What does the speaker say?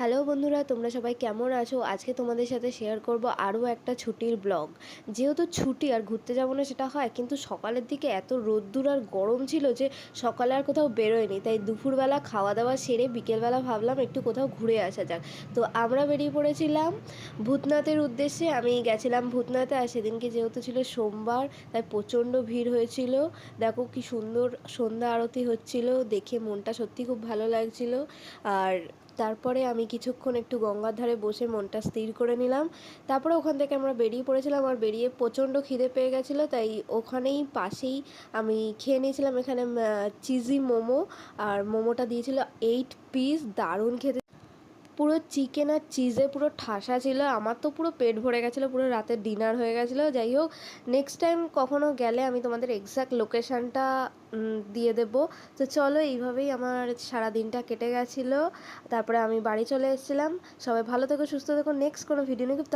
Hello বন্ধুরা, তোমরা সবাই কেমন আছো? আজকে তোমাদের সাথে শেয়ার করব আরও একটা ছুটির ব্লগ যেহেতু ছুটি আর ঘুরতে যাব না সেটা হয়, কিন্তু সকালের দিকে এত রোদ্দুর আর গরম ছিল যে সকালে আর কোথাও বেরোয়নি। তাই দুপুরবেলা খাওয়া দাওয়া সেরে বিকেলবেলা ভাবলাম একটু কোথাও ঘুরে আসা যাক। তো আমরা বেরিয়ে পড়েছিলাম ভূতনাথের উদ্দেশ্যে। আমি গেছিলাম ভূতনাথে আর সেদিনকে যেহেতু ছিল সোমবার, তাই প্রচণ্ড ভিড় হয়েছিল। দেখো কি সুন্দর সন্ধ্যা আরতি হচ্ছিল, দেখে মনটা সত্যি খুব ভালো লাগছিল। আর তারপরে আমি কিছুক্ষণ একটু গঙ্গার ধারে বসে মনটা স্থির করে নিলাম। তারপরে ওখান থেকে আমরা বেরিয়ে পড়েছিলাম আর বেরিয়ে প্রচণ্ড খিদে পেয়ে গেছিল, তাই ওখানেই পাশেই আমি খেয়ে নিয়েছিলাম এখানে চিজি মোমো। আর মোমোটা দিয়েছিল এইট পিস দারুণ খেতে পুরো চিকেন আর চিজে পুরো ঠাসা ছিল, আমার তো পুরো পেট ভরে গেছিল, পুরো রাতের ডিনার হয়ে গেছিল। যাই হোক নেক্সট টাইম কখনো গেলে আমি তোমাদের এক্স্যাক্ট লোকেশানটা দিয়ে দেব। তো চলো, এইভাবেই আমার সারা দিনটা কেটে গেছিল। তারপরে আমি বাড়ি চলে এসেছিলাম। সবাই ভালো থেকো, সুস্থ থেকো। নেক্সট কোনো ভিডিও নিয়ে খুব